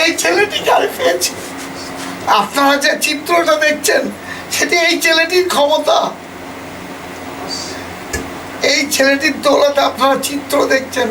এই ছেলেটি আমি পেয়েছি। আপনারা যে চিত্রটা দেখছেন, সেটি এই ছেলেটির ক্ষমতা। এই ছেলেটির দৌলতে আপনারা চিত্র দেখছেন।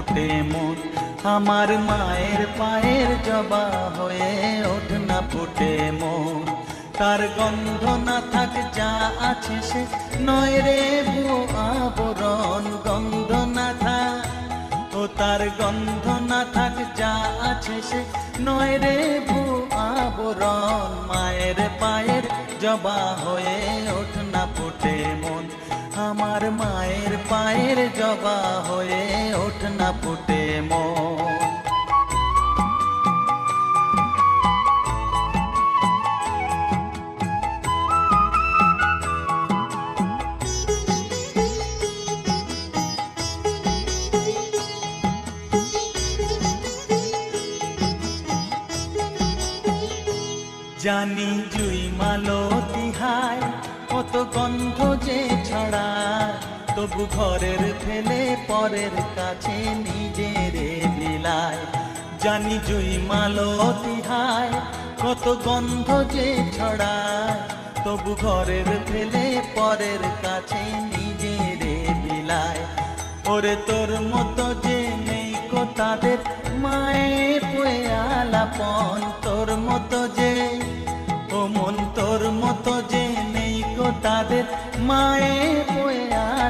ফুটে মন। আমার মায়ের পায়ের জবা হয়ে ওঠ না ফুটে মন। তার গন্ধ না থাক, যা আছে সে নয় রে আবরণ। গন্ধ না থাক, ও তার গন্ধ না থাক, যা আছে সে নয় রে আবরণ। মায়ের পায়ের জবা হয়ে ওঠ না ফুটে মন। আমার মায়ের পায়ের জবা ফুটে মন। জানি জুই মালো তিহায় কত গন্ধ যে ছড়ায়। তবু ঘরের ফেলে, পরের কাছে নিজের বিলায় জানি জুই মালো তিহায় কত গন্ধ যে ছড়ায়। তবু ঘরের ফেলে, পরের কাছে নিজের বিলায় ওরে তোর মতো যে নেই কো তাদের পয়ে আলাপন তোর মতো যে। ও মন তোর মতো যে নেই কো তাদের মায়ের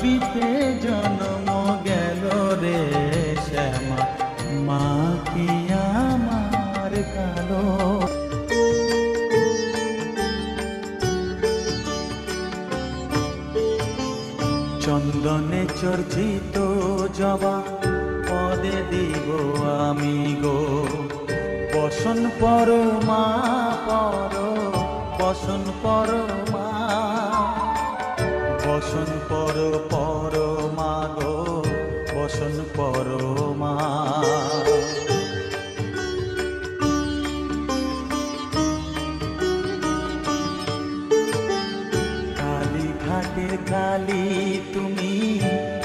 ভাবিতে জন্ম গেল রে শ্যামা। মা কি আমার কালো? চন্দনে চর্চিত জবা, পদে দিব আমি গো। বসন পর মা, পর, বসন পর বসন পর পর মাগ বসন পর মা। কালী ঘাটে কালি, তুমি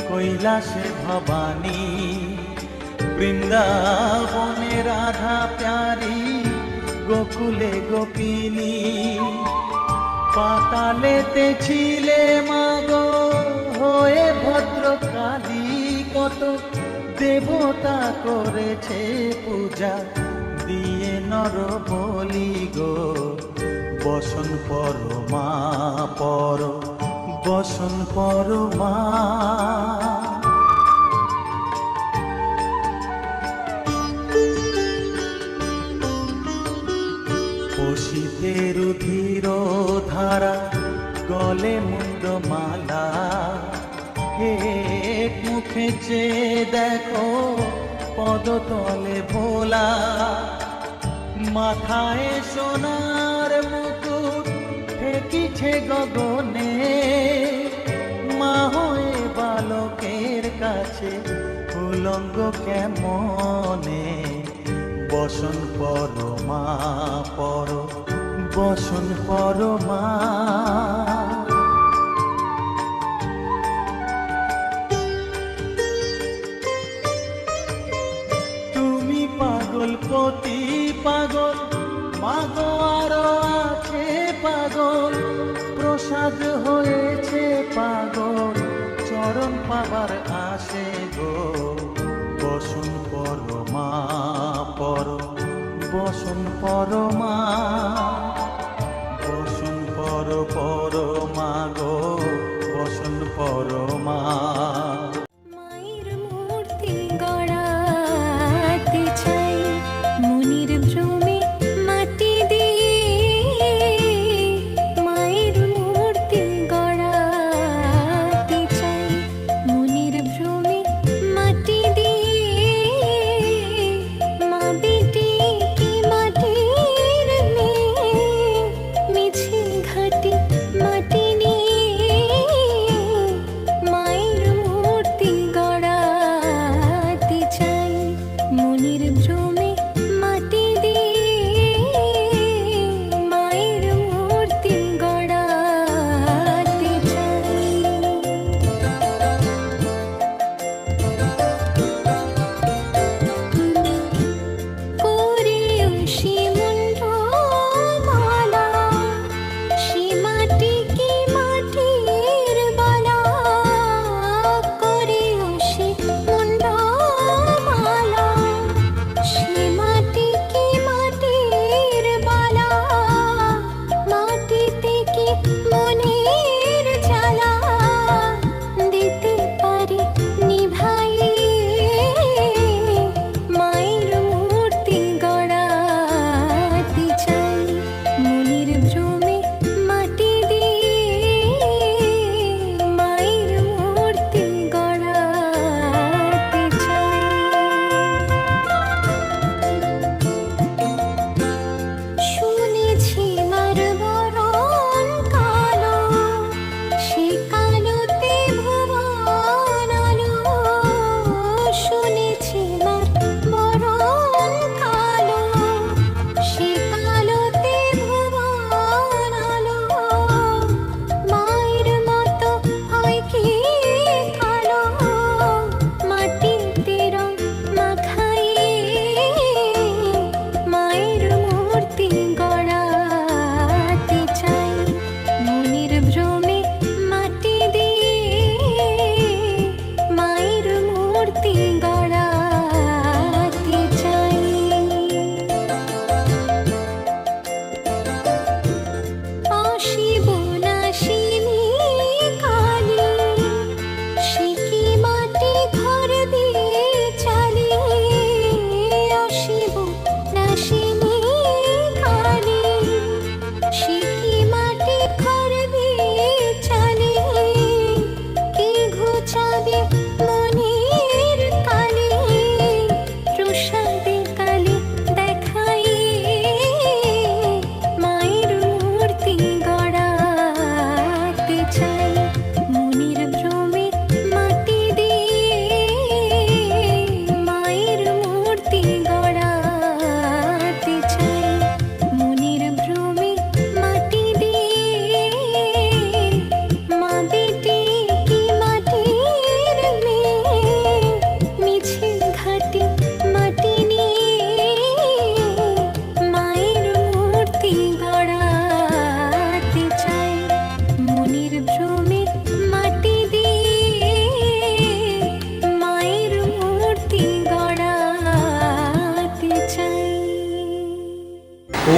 কৈলাসে ভবানী। বৃন্দাবনে রাধা প্যারি, গোকুলে গোপিনী। পাতালেতে ছিলে মাগো, হয়ে ভদ্রকালী কত দেবতা করেছে পূজা। দিয়ে নর বলি গো, বসন পর মা, পর, বসন পর মা। পশিতে রুধির ধারা গলে মুন্ড মালা এক মুখে চেয়ে দেখো পদতলে ভোলা। মাথায় সোনার মুকুট ঠেকিছে গগনে। মা হয়ে বালকের কাছে উলঙ্গ কেমনে? বসন পর মা পর বসন পর মা। তুমি পাগল পতি পাগল, মাগো আরও আছে পাগল, প্রসাদ হয়েছে পাগল, চরণ পাবার আসে গো। বসন পর মা, পর বসন পর বসন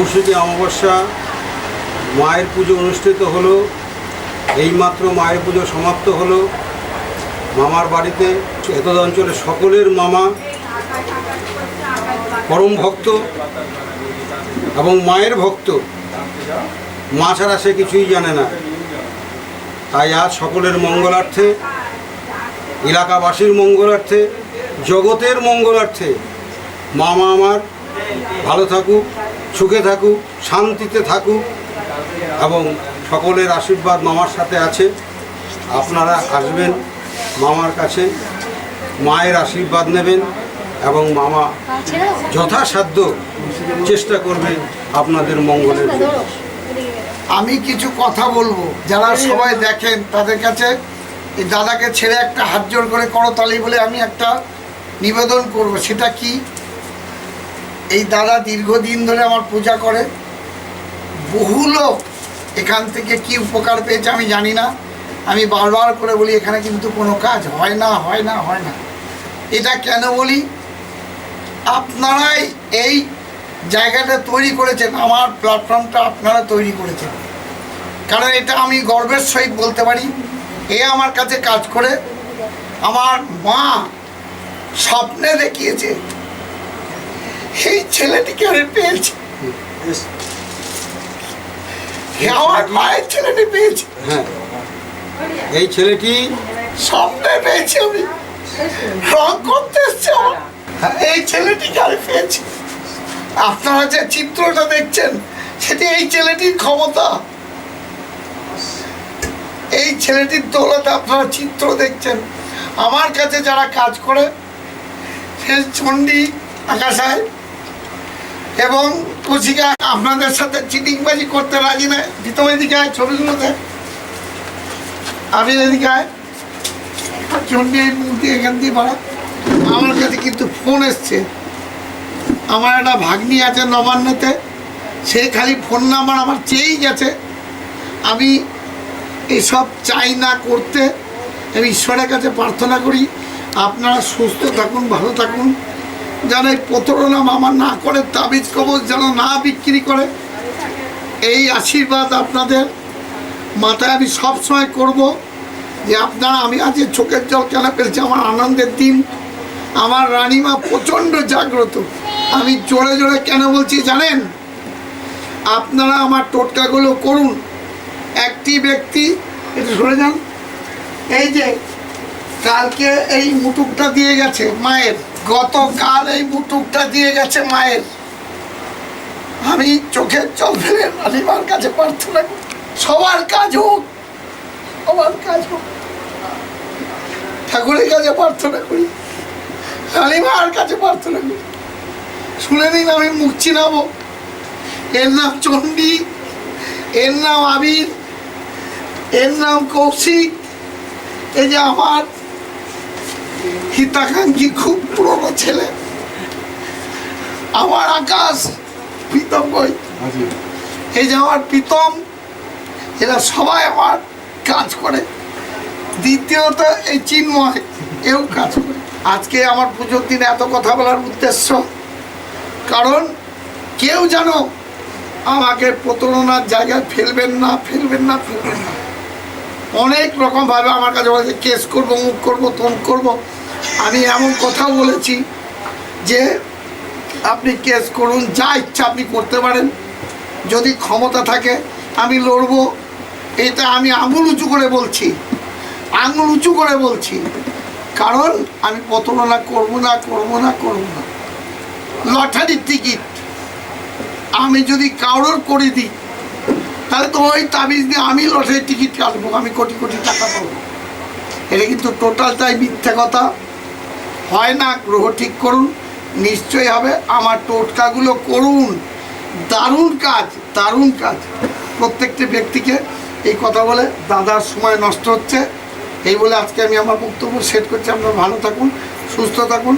কৌশিকী অমাবস্যা মায়ের পুজো অনুষ্ঠিত হলো। এইমাত্র মায়ের পুজো সমাপ্ত হলো। মামার বাড়িতে এতদ অঞ্চলে সকলের মামা পরম ভক্ত এবং মায়ের ভক্ত। মা ছাড়া সে কিছুই জানে না। তাই আজ সকলের মঙ্গলার্থে, এলাকাবাসীর মঙ্গলার্থে, জগতের মঙ্গলার্থে মামা আমার ভালো থাকুক। সুখে থাকুক, শান্তিতে থাকুক এবং সকলের আশীর্বাদ মামার সাথে আছে। আপনারা আসবেন মামার কাছে, মায়ের আশীর্বাদ নেবেন এবং মামা যথাসাধ্য চেষ্টা করবে আপনাদের মঙ্গলের। আমি কিছু কথা বলব। যারা সবাই দেখেন তাদের কাছে দাদাকে ছেড়ে একটা হাত জোর করে করতালি বলে আমি একটা নিবেদন করব। সেটা কি? এই দাদা দীর্ঘদিন ধরে আমার পূজা করে। বহু লোক এখান থেকে কি উপকার পেয়েছে আমি জানি না। আমি বারবার করে বলি, এখানে কিন্তু কোনো কাজ হয় না হয় না হয় না। এটা কেন বলি? আপনারাই এই জায়গাটা তৈরি করেছেন, আমার প্ল্যাটফর্মটা আপনারা তৈরি করেছেন। কারণ এটা আমি গর্বের সহিত বলতে পারি, এ আমার কাছে কাজ করে। আমার মা স্বপ্নে দেখিয়েছে এই ছেলেটিকে আমি পেয়েছি। আমার মায়ের ছেলেটি পেয়েছি। হ্যাঁ। এই ছেলেটি পেয়েছি আমি। রং করতে এসছে হ্যাঁ, এই ছেলেটিকে আমি পেয়েছি। আপনারা যে চিত্রটা দেখছেন সেটি এই ছেলেটির ক্ষমতা। এই ছেলেটির দৌলতে আপনারা চিত্র দেখছেন। আমার কাছে যারা কাজ করে সে চণ্ডী আকাশায় এবং কুচিকা আপনাদের সাথে চিটিংবাজি করতে রাজি নয়। প্রীতম এদিকে আয়, ছবিগুলো দেখ আমি এদিকে আয়। এই মুখ দিয়ে এখান দিয়ে বাড়া। আমার কাছে কিন্তু ফোন এসছে। আমার একটা ভাগ্নি আছে নবান্নতে। সে খালি ফোন নাম্বার আমার চেয়েই গেছে। আমি এসব চাই না করতে। আমি ঈশ্বরের কাছে প্রার্থনা করি। আপনারা সুস্থ থাকুন ভালো থাকুন। যেন এই প্রতারণা আমার না করে, তাবিজ কবজ যেন না বিক্রি করে। এই আশীর্বাদ আপনাদের মাথায় আমি সবসময় করব যে আপনারা, আমি আজ এই চোখের জল কেন ফেলছি? আমার আনন্দের দিন, আমার রানীমা প্রচণ্ড জাগ্রত। আমি জোরে জোরে কেন বলছি জানেন? আপনারা আমার টোটকাগুলো করুন। একটি ব্যক্তি একটু সরে যান। এই যে, কালকে এই মুটুকটা দিয়ে গেছে মায়ের। গতকাল এই মুটুকটা দিয়ে গেছে মায়ের। আমি চোখের জল ফেলে রানীমার কাছে প্রার্থনা করি। সবার কাজ হোক, সবার কাজ হোক। ঠাকুরের কাছে প্রার্থনা করি। রানীমার কাছে প্রার্থনা করি। শুনে নিন আমি মুখ চিনাবো। এর নাম চণ্ডী, এর নাম আবির, এর নাম কৌশিক, এই যে আমার হিতাকাঙ্ক্ষী খুব পুরনো ছেলে। আমার আকাশ প্রীতম বই। এই যে আমার প্রীতম এরা সবাই আমার কাজ করে। দ্বিতীয়ত এই চিন্ময় এও কাজ করে। আজকে আমার পুজোর দিনে এত কথা বলার উদ্দেশ্য। কারণ কেউ যেন আমাকে প্রতারণার জায়গায় ফেলবেন না ফেলবেন না ফেলবেন না। অনেক রকমভাবে আমার কাছে বলেছে, কেস করব, মুখ করব তম করব। আমি এমন কথা বলেছি যে, আপনি কেস করুন, যা ইচ্ছা আপনি করতে পারেন। যদি ক্ষমতা থাকে, আমি লড়বো। এটা আমি আঙুল উঁচু করে বলছি, আঙুল উঁচু করে বলছি, কারণ আমি প্রতারণা করব না করব না করব না। লটারির টিকিট আমি যদি কারোর করে দিই তাহলে তো ওই তাবিজ দিয়ে আমি লটারির টিকিট কাটবো, আমি কোটি কোটি টাকা পাবো। এটা কিন্তু টোটালটাই মিথ্যা কথা। হয় না, গ্রহ ঠিক করুন, নিশ্চয়ই হবে। আমার টোটকাগুলো করুন। দারুণ কাজ দারুণ কাজ। প্রত্যেকটি ব্যক্তিকে এই কথা বলে দাদার সময় নষ্ট হচ্ছে। এই বলে আজকে আমি আমার বক্তব্য সেট করছি। আপনারা ভালো থাকুন, সুস্থ থাকুন।